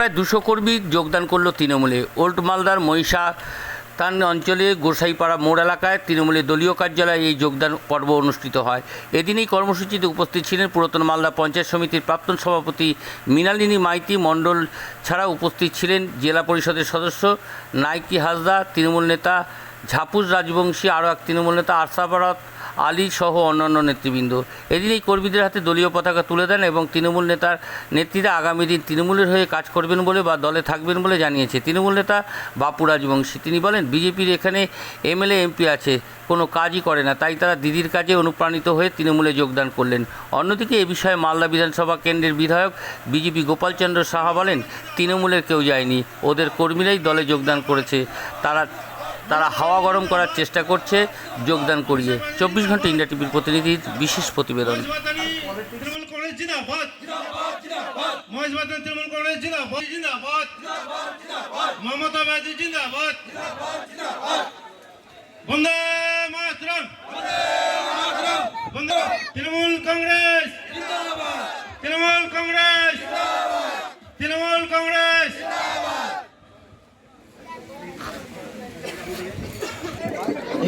প্রায় দুশো কর্মী যোগদান করল তৃণমূলে। ওল্ড মালদার মহিষা তান অঞ্চলে গোসাইপাড়া মোড় এলাকায় তৃণমূলের দলীয় কার্যালয়ে এই যোগদান পর্ব অনুষ্ঠিত হয়। এদিন এই কর্মসূচিতে উপস্থিত ছিলেন পুরাতন মালদা পঞ্চায়েত সমিতির প্রাক্তন সভাপতি মৃণালিনী মাইতি। মণ্ডল ছাড়া উপস্থিত ছিলেন জেলা পরিষদের সদস্য নাইকি হাসদা, তৃণমূল নেতা ঝাপুস রাজবংশী, আরও এক তৃণমূল নেতা আরসাবারত আলী সহ অন্যান্য নেতৃবৃন্দ। এদিন এই কর্মীদের হাতে দলীয় পতাকা তুলে দেন এবং তৃণমূল নেতার নেত্রীরা আগামী দিন তৃণমূলের হয়ে কাজ করবেন বলে বা দলে থাকবেন বলে জানিয়েছে। তৃণমূল নেতা বাপু রাজবংশী। তিনি বলেন, বিজেপির এখানে এমএলএ, এমপি আছে, কোনো কাজই করে না। তাই তারা দিদির কাজে অনুপ্রাণিত হয়ে তৃণমূলে যোগদান করলেন। অন্যদিকে এ বিষয়ে মালদা বিধানসভা কেন্দ্রের বিধায়ক বিজেপি গোপালচন্দ্র সাহা বলেন, তৃণমূলের কেউ যায়নি। ওদের কর্মীরাই দলে যোগদান করেছে। তারা তারা হাওয়া গরম করার চেষ্টা করছে যোগদান করিয়ে চব্বিশ ঘণ্টা ইন্ডিয়া টিভির প্রতিনিধির বিশেষ প্রতিবেদন মমতা তৃণমূল কংগ্রেস তৃণমূল কংগ্রেস তৃণমূল কংগ্রেস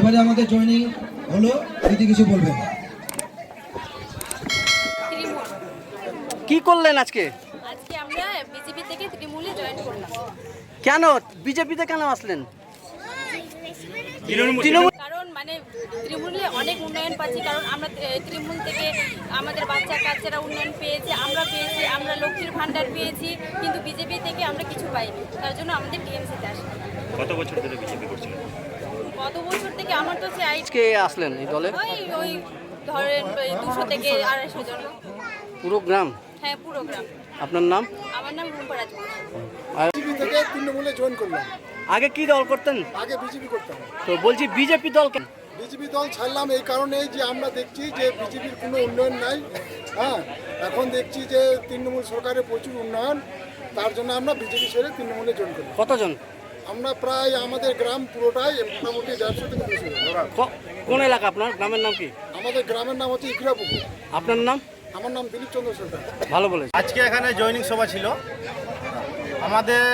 এবারে আমাদের জয়নিং হলো দিদি কিছু বলবেন। কি করলেন আজকে? আজকে আমরা বিজেপি থেকে তৃণমূলে জয়েন করলাম। কেন? বিজেপিতে কেন আসলেন? তৃণমূল কারণ মানে তৃণমূলে অনেক উন্নয়ন পাচ্ছি কারণ আমরা তৃণমূল থেকে আমাদের বাচ্চা কাচ্চারা উন্নয়ন পেয়েছে আমরা পেয়েছি আমরা লক্ষ্মীর ভাণ্ডার পেয়েছি কিন্তু বিজেপি থেকে আমরা কিছু পাইনি। তার জন্য আমাদের টিএমসিতে আসে। কত বছর ধরে বিজেপি করছিলেন গত বছর থেকে আমার তো সে আজকে আসলেন এই দলে? ওই ওই ধরেন দুশো থেকে আড়াইশো জন। পুরো গ্রাম? হ্যাঁ পুরো গ্রাম। আপনার নাম? আমার নাম রুম্পা রাজবংশী আর বিজেপি থেকে তৃণমূলে জয়েন করলাম। আগে কি দল করতেন? আগে বিজেপি করতাম। তো বলছি বিজেপি দল কেন বিজেপি দল ছাড়লাম এই কারণেই যে আমরা দেখছি যে বিজেপির কোনো উন্নয়ন নাই। হ্যাঁ এখন দেখছি যে তৃণমূল সরকারের প্রচুর উন্নয়ন। তার জন্য আমরা বিজেপি ছেড়ে তৃণমূলে জয়েন করলাম। কতজন? আমরা প্রায় আমাদের গ্রাম পুরোটাই মোটামুটি দেড়শো থেকে দুশো কোন এলাকা আপনার? গ্রামের নাম কি? আমাদের গ্রামের নাম হচ্ছে ইকরাপুকুর। আপনার নাম? আমার নাম দিলীপ চন্দ্র সরকার। ভালো বলেছে আজকে এখানে জয়নিং সভা ছিল। আমাদের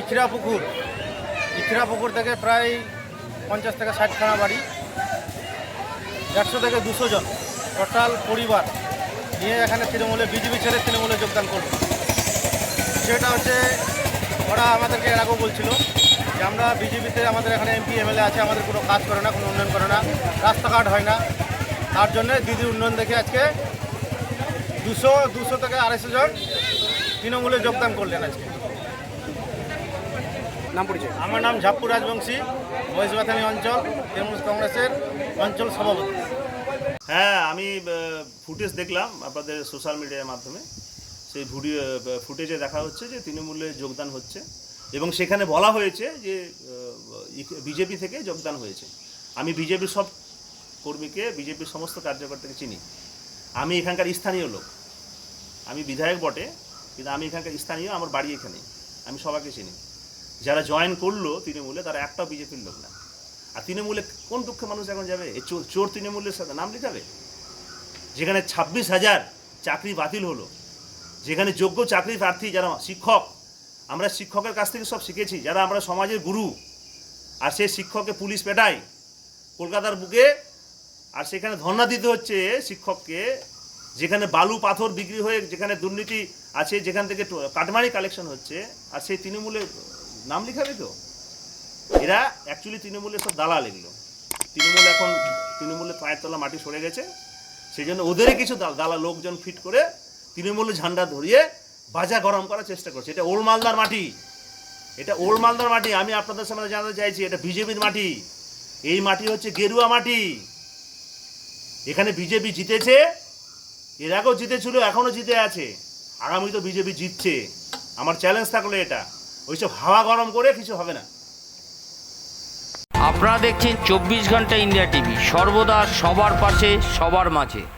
ইখরা পুকুর ইখরা পুকুর থেকে প্রায় পঞ্চাশ থেকে ষাটখানা বাড়ি দেড়শো থেকে দুশো জন টোটাল পরিবার নিয়ে এখানে তৃণমূলে বিজেপি ছেড়ে তৃণমূলে যোগদান করবে। সেটা হচ্ছে ওরা আমাদেরকে এর আগেও বলছিল যে আমরা বিজেপিতে আমাদের এখানে এমপি এমএলএ আছে আমাদের কোনো কাজ করে না কোনো উন্নয়ন করে না রাস্তাঘাট হয় না। তার জন্য দিদির উন্নয়ন দেখে আজকে দুশো দুশো থেকে আড়াইশো জন তৃণমূলে যোগদান করলেন আজকে। নাম পরিচয়? আমার নাম ঝাপ্পু রাজবংশী মহিষবাথানি অঞ্চল তৃণমূল কংগ্রেসের অঞ্চল সভাপতি। হ্যাঁ আমি ফুটেজ দেখলাম আপনাদের সোশ্যাল মিডিয়ার মাধ্যমে। সেই ভিডিও ফুটেজে দেখা হচ্ছে যে তৃণমূলে যোগদান হচ্ছে এবং সেখানে বলা হয়েছে যে বিজেপি থেকে যোগদান হয়েছে। আমি বিজেপির সব কর্মীকে বিজেপির সমস্ত কার্যকর্তাকে চিনি। আমি এখানকার স্থানীয় লোক। আমি বিধায়ক বটে, কিন্তু আমি এখানকার স্থানীয়, আমার বাড়ি এখানে। আমি সবাইকে চিনি। যারা জয়েন করল তৃণমূলে, তারা একটাও বিজেপির লোক না। আর তৃণমূলে কোন দুঃখে মানুষ এখন যাবে? চোর তৃণমূলের সাথে নাম লিখাবে? যেখানে ছাব্বিশ হাজার চাকরি বাতিল হলো যেখানে যোগ্য চাকরি প্রার্থী যারা শিক্ষক, আমরা শিক্ষকের কাছ থেকে সব শিখেছি। যারা আমরা সমাজের গুরু, আর সেই শিক্ষককে পুলিশ পেটায় কলকাতার বুকে, আর সেখানে ধর্ণা দিতে হচ্ছে শিক্ষককে, যেখানে বালু পাথর বিক্রি হয়ে যেখানে দুর্নীতি আছে, যেখান থেকে কাটমানি কালেকশন হচ্ছে, আর সেই তৃণমূলে নাম লিখাবে তো এরা অ্যাকচুয়ালি তৃণমূলের সব দালাল এগুলো। তৃণমূল এখন, তৃণমূলের পায়ের তলা মাটি সরে গেছে। সেই জন্য ওদেরই কিছু দা- দালা লোকজন ফিট করে তৃণমূলের ঝান্ডা ধরিয়ে বাজা গরম করার চেষ্টা করছে। এটা ওল্ড মালদার মাটি। এটা ওল্ড মালদার মাটি। আমি আপনাদের সামনে জানাতে চাইছি, এটা বিজেপির মাটি। এই মাটি হচ্ছে গেরুয়া মাটি। এখানে বিজেপি জিতেছে। এর আগেও জিতেছিল, এখনও জিতে আছে। আগামী তো বিজেপি জিতছে। আমার চ্যালেঞ্জ থাকল এটা। ওইসব হাওয়া গরম করে কিছু হবে না। আপনারা দেখছেন চব্বিশ ঘণ্টা ইন্ডিয়া টিভি। সর্বদা সবার পাশে, সবার মাঝে।